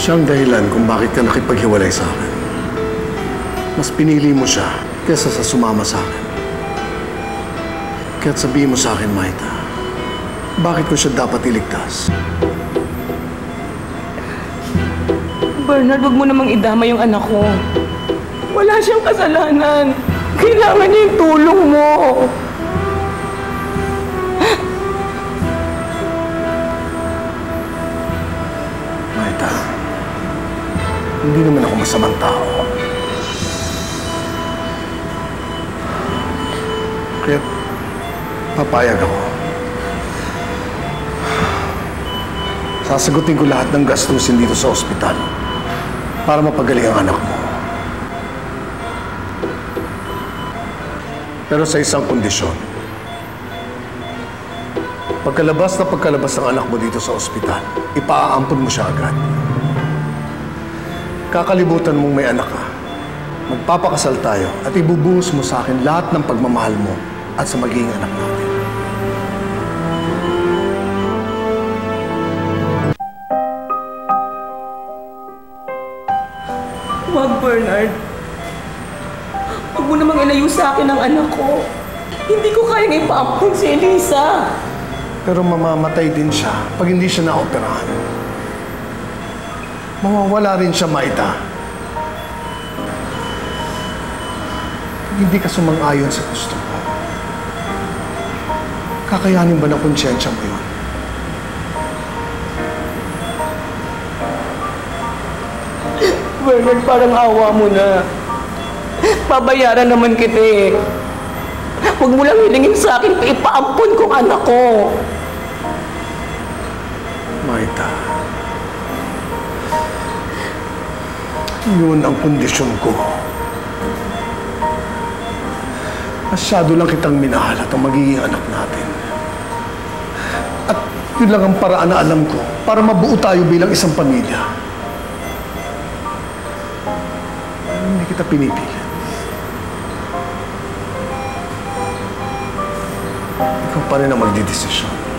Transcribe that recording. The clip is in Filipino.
Siyang dahilan kung bakit ka nakipaghiwalay sa akin. Mas pinili mo siya kesa sa sumama sa akin. Kaya't sabihin mo sa akin, Maita, bakit ko siya dapat iligtas? Bernard, wag mo namang idama yung anak ko. Wala siyang kasalanan. Kailangan niya yung tulong mo. Hindi naman ako masamang tao. Kaya papayag ako. Sasagutin ko lahat ng gastusin dito sa ospital para mapagaling ang anak mo. Pero sa isang kondisyon. Pagkalabas na pagkalabas ng anak mo dito sa ospital, ipaaampon mo siya agad. Kakalibutan mong may anak ka. Magpapakasal tayo at ibubuhos mo sa akin lahat ng pagmamahal mo at sa magiging anak natin. Wag, Bernard. Huwag mo namang ilayo sa akin ang anak ko. Hindi ko kayang ipaampun si Elisa. Pero mamamatay din siya pag hindi siya naoperahan. Mawawala rin siya, Maita. Hindi ka sumang-ayon sa gusto mo, kakayanin ba ng konsyensya mo yun? Bernard, parang awa mo na. Babayaran naman kita eh. Huwag mo lang hilingin sa akin pa ipaampun kong anak ko. Yun ang kondisyon ko. Masyado lang kitang minahal at ang magiging anak natin. At yun lang ang paraan na alam ko para mabuo tayo bilang isang pamilya. Hindi kita pinipilit. Ikaw pa rin ang magdidesisyon.